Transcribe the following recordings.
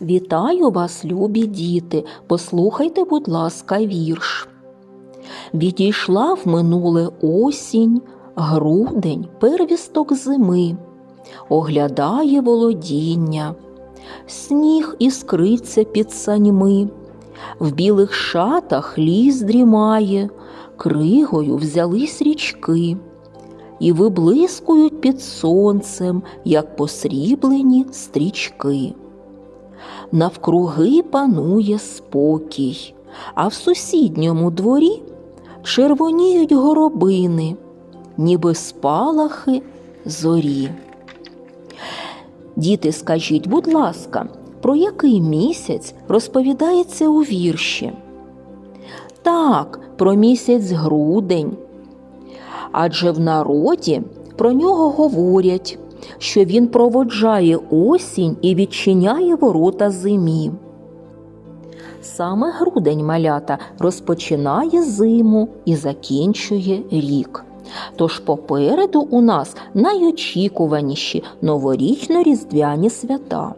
Вітаю вас, любі діти, послухайте, будь ласка, вірш. Відійшла в минуле осінь, грудень, первісток зими, оглядає володіння, сніг іскриться під саньми, в білих шатах ліс дрімає, кригою взялись річки. І виблискують під сонцем, як посріблені стрічки. Навкруги панує спокій, а в сусідньому дворі червоніють горобини, ніби спалахи зорі. Діти, скажіть, будь ласка, про який місяць розповідається у вірші? Так, про місяць грудень. Адже в народі про нього говорять, що він проводжає осінь і відчиняє ворота зимі. Саме грудень малята розпочинає зиму і закінчує рік. Тож попереду у нас найочікуваніші новорічно-різдвяні свята.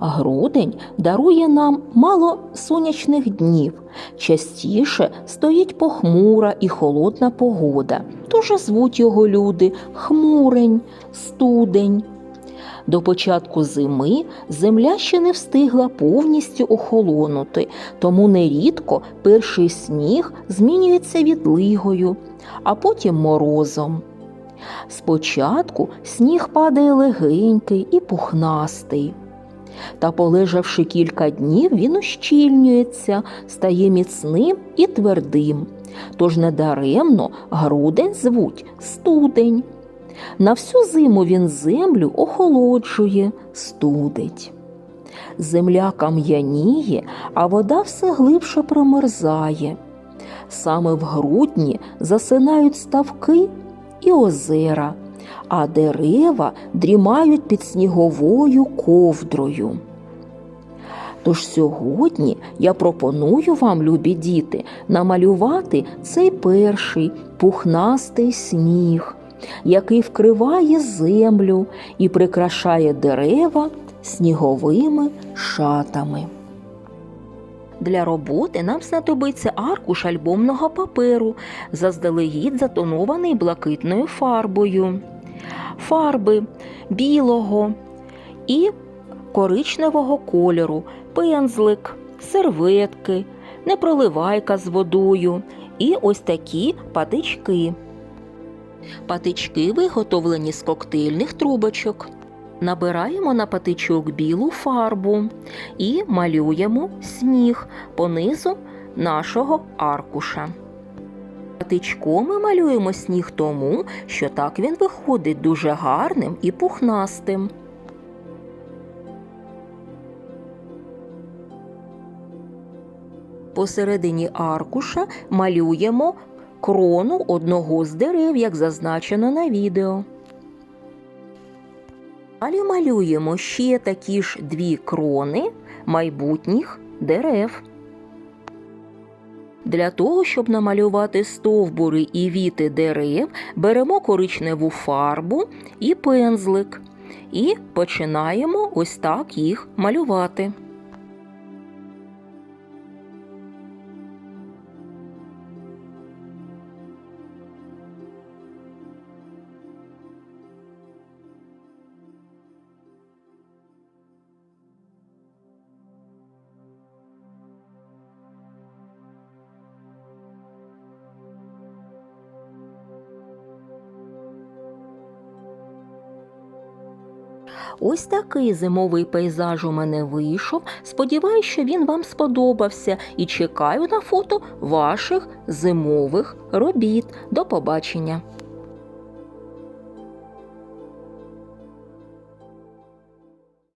Грудень дарує нам мало сонячних днів. Частіше стоїть похмура і холодна погода, тож звуть його люди хмурень, студень. До початку зими земля ще не встигла повністю охолонути, тому нерідко перший сніг змінюється відлигою, а потім морозом. Спочатку сніг падає легенький і пухнастий. Та, полежавши кілька днів, він ущільнюється, стає міцним і твердим. Тож недаремно грудень звуть студень. На всю зиму він землю охолоджує, студить. Земля кам'яніє, а вода все глибше промерзає. Саме в грудні засинають ставки і озера, а дерева дрімають під сніговою ковдрою. Тож сьогодні я пропоную вам, любі діти, намалювати цей перший пухнастий сніг, який вкриває землю і прикрашає дерева сніговими шатами. Для роботи нам знадобиться аркуш альбомного паперу, заздалегідь затонований блакитною фарбою, фарби білого і коричневого кольору, пензлик, серветки, непроливайка з водою і ось такі патички. Патички виготовлені з коктейльних трубочок. Набираємо на патичок білу фарбу і малюємо сніг по низу нашого аркуша. Патичком ми малюємо сніг тому, що так він виходить дуже гарним і пухнастим. Посередині аркуша малюємо крону одного з дерев, як зазначено на відео. Далі малюємо ще такі ж дві крони майбутніх дерев. Для того, щоб намалювати стовбури і віти дерев, беремо коричневу фарбу і пензлик і починаємо ось так їх малювати. Ось такий зимовий пейзаж у мене вийшов. Сподіваюсь, що він вам сподобався і чекаю на фото ваших зимових робіт. До побачення!